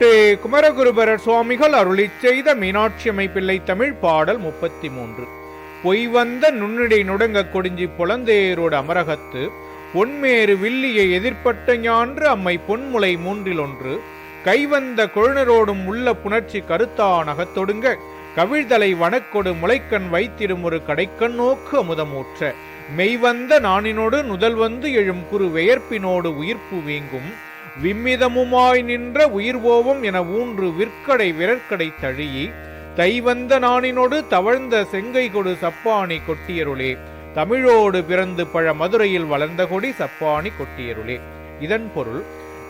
தென்னாட்டு குமரகுருபரர் சுவாமிகள் அருளி செய்த மீனாட்சி பிள்ளை தமிழ் பாடல் முப்பத்தி மூன்று பொய் வந்த நுண்ணிடை நுடங்க கொடிஞ்சி பொலந்தேரோடு அமரகத்து பொன்மேறு வில்லியை எதிர்ப்பட்ட ஞான்று அம்மை பொன்முலை மூன்றில் ஒன்று கைவந்த கொழுனரோடும் உள்ள புணர்ச்சி கருத்தான் அகத்தொடுங்க கவிழ்தலை வனக்கொடு முளைக்கண் வைத்திடும் ஒரு கடைக்கண் நோக்கு அமுதமூற்ற. மெய்வந்த நாணினோடு நுதல் வந்து எழும் குறு வெயர்ப்பினோடு உயிர்ப்பு வீங்கும் விம்மிதமுமாய் நின்ற உயிர்வோவம் என ஊன்று விற்கடை விரற்கடை தழியி தைவந்த நாணினோடு தவழ்ந்த செங்கை கொடு சப்பாணி கொட்டியருளே. தமிழோடு பிறந்து பழ மதுரையில் வளர்ந்த கொடி சப்பாணி கொட்டியருளே. இதன் பொருள்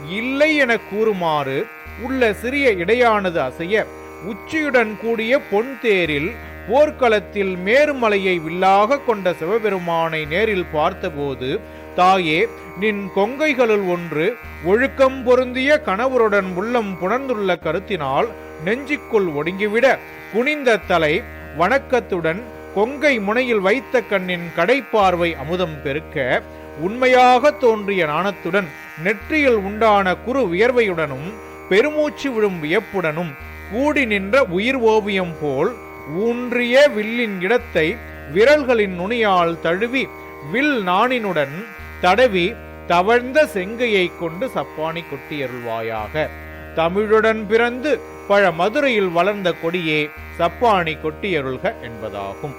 இல்லை என கூறுமாறு உள்ள சிறிய இடையானது அசைய உச்சியுடன் கூடிய பொன் தேரில் போர்க்களத்தில் மேருமலையை வில்லாக கொண்ட சிவபெருமானை நேரில் பார்த்தபோது தாயே நின் கொங்கைகளுள் ஒன்று ஒழுக்கம் பொருந்திய கணவருடன் உள்ளம் புணர்ந்துள்ள கருத்தினால் நெஞ்சுக்குள் ஒடுங்கிவிட குனிந்த தலை வணக்கத்துடன் கொங்கை முனையில் வைத்த கண்ணின் கடைப்பார்வை அமுதம் பெருக்க உண்மையாக தோன்றிய நாணத்துடன் நெற்றியில் உண்டான குறு வியர்வையுடனும் பெருமூச்சு விழும் வியப்புடனும் கூடி நின்ற உயிர் ஓவியம் போல் ஊன்றிய வில்லின் இடத்தை விரல்களின் நுனியால் தழுவி வில் நாணினுடன் தடவி தவழ்ந்த செங்கையை கொண்டு சப்பானி கொட்டியருள்வாயாக. தமிழுடன் பிறந்து பழ மதுரையில் வளர்ந்த கொடியே சப்பானி கொட்டியருள்க என்பதாகும்.